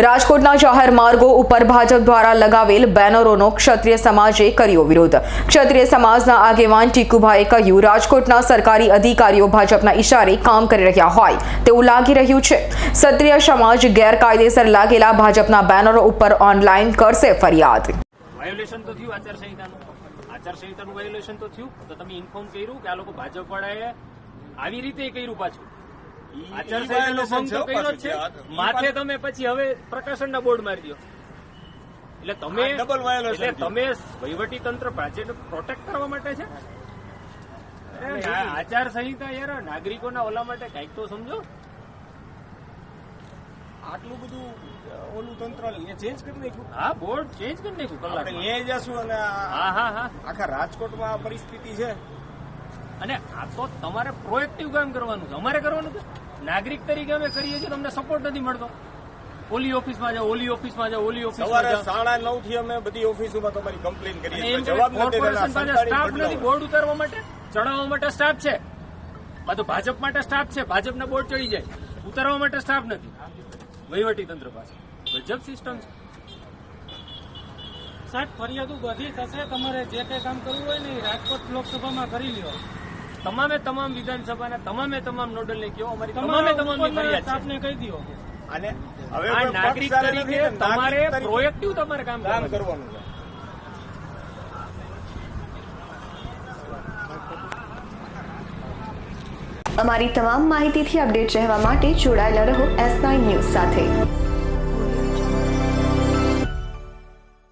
રાજકોટના જાહેર માર્ગો ઉપર ભાજપ દ્વારા લગાવેલ બેનરોનો ક્ષત્રિય સમાજે કર્યો વિરોધ. ક્ષત્રિય સમાજના આગેવાન ટીકુભાઈએ કહ્યું, રાજકોટના સરકારી અધિકારીઓ ભાજપના ઇશારે કામ કરી રહ્યા હોય તેવું લાગી રહ્યું છે. ક્ષત્રિય સમાજ ગેરકાયદેસર લાગેલા ભાજપના બેનરો ઉપર ઓનલાઈન કરશે ફરિયાદ. આવી રીતે કર્યું પાછું? માથે તમે પછી હવે પ્રકાશનના બોર્ડ મારી દો. એટલે તમે ડબલ એટલે તમે વહીવટી તંત્ર પ્રાચીન પ્રોટેક્ટ કરવા માટે છે? અરે આ આચારસંહિતા યાર નાગરિકોના ઓલા માટે કંઈક તો સમજો. આટલું બધું ઓલું તંત્ર ચેન્જ કરી નાખ્યું? હા બોર્ડ ચેન્જ કરી નાખ્યું કલાક એ જશું અને હા હા હા. આખા રાજકોટમાં આ પરિસ્થિતિ છે. અને આ તો તમારે પ્રોએક્ટિવ કામ કરવાનું છે. અમારે કરવાનું છે? નાગરિક તરીકે અમે કરીએ છીએ તમને સપોર્ટ નથી મળતો. ઓલી ઓફિસમાં જાઓ ઓલી ઓફિસમાં જાઓ ઓલી ઓફિસમાં સવારે સાડા નવથી અમે બધી ઓફિસોમાં તમારી કમ્પ્લેન કરીએ એમ છીએ કે જવાબ કોર્પોરેશન પાસે સ્ટાફ નથી બોર્ડ ઉતારવા માટે ચડાવવા માટે સ્ટાફ છે. બધું ભાજપ માટે સ્ટાફ છે ભાજપના બોર્ડ ચડી જાય. ઉતારવા માટે સ્ટાફ નથી. વહીવટી તંત્ર પાસે. ગજબ સિસ્ટમ છે. સાહેબ ફરિયાદો બધી થશે તમારે જે કઈ કામ કરવું હોય ને એ રાજકોટ લોકસભામાં કરી લ્યો. તમામે તમામ વિધાનસભાના તમામે તમામ નોડલને કહો અમારી તમામે તમામ સ્ટાફને કહી દો. અને હવે આ નાગરિક તરીકે તમારે પ્રોએક્ટિવ તમારે કામ કામ કરવાનું. છે. કરવાનું અમારી તમામ માહિતીથી અપડેટ રહેવા માટે જોડાયેલા રહો એસ નાઇન ન્યૂઝ સાથે.